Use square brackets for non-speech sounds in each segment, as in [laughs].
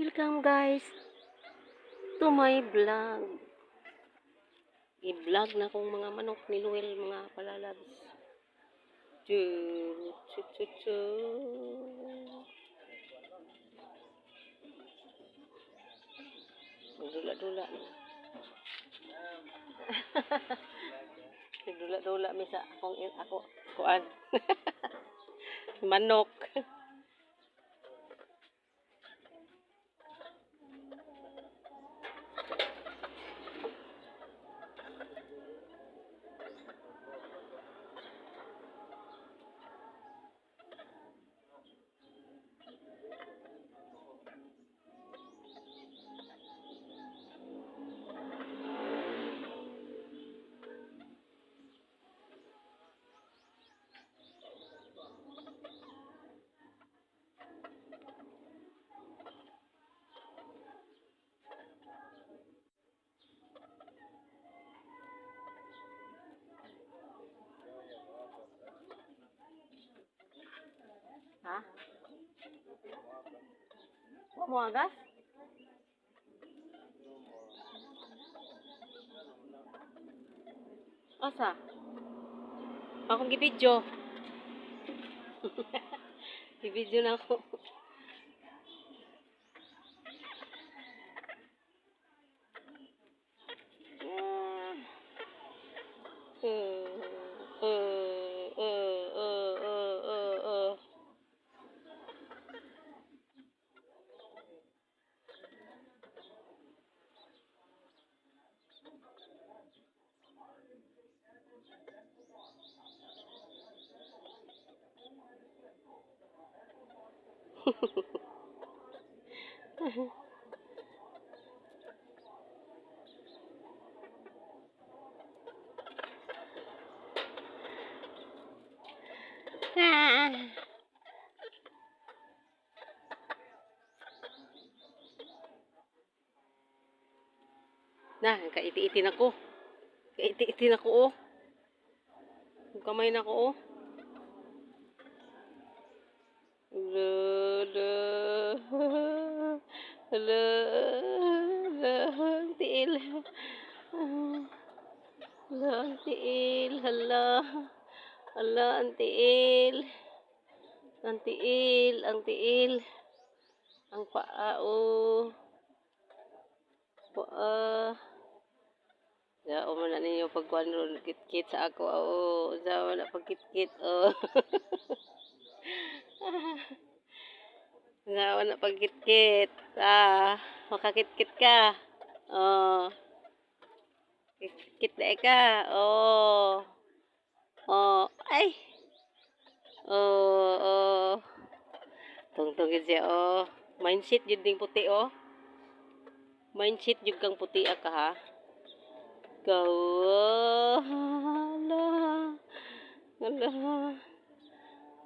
Welcome guys to my vlog. I-vlog na kong mga manok ni Luel, mga palalabs. Chu, chu, chu, chu. Dula-dula. [laughs] Dula-dula mi sa akong ako kuan. [laughs] manok. Ha? Wa? Asa? Akong gibidyo. [laughs] gibidyo na ako. Ah. Ah. Na, kaiti-iti na ko. Kaiti-iti na ko, oh. Yung kamay na ko, oh. La, la, la, la, ang tiil. La, ang tiil, hala. Hala, ang tiil. Ang tiil, ang tiil. Ang paa, oh. Paa. Ya, o man ninyo pagkuhan ron, kit-kit sa ako, oh. Sa na pagkit-kit, oh. [laughs] Sa na pagkit-kit. Ah, makakit-kit ka. Oh. Kit na ka. Oh. Oh. Ay. Oh, oh. Tungtungin siya, oh. Mindset yun ding puti, oh. Mindset yun kang puti ka, ha. Ikaw, oh. Hala. Hala.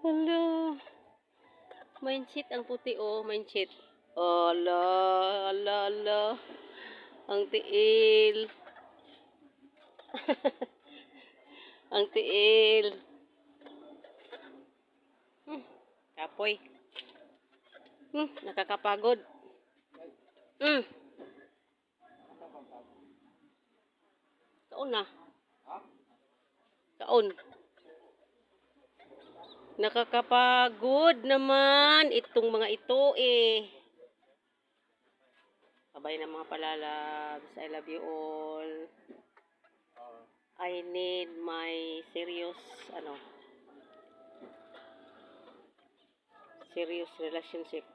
Hala. Mindset ang puti, oh. Mindset. Hala. Hala, hala. Ang tiil. [laughs] ang tiil. Hmm, kapoy. Hmm, nakakapagod. Hmm. Kaon na. Kaon. Nakakapagod naman itong mga ito eh. Sabay na mga palalabs. I love you all. I need my serious ano serious relationship.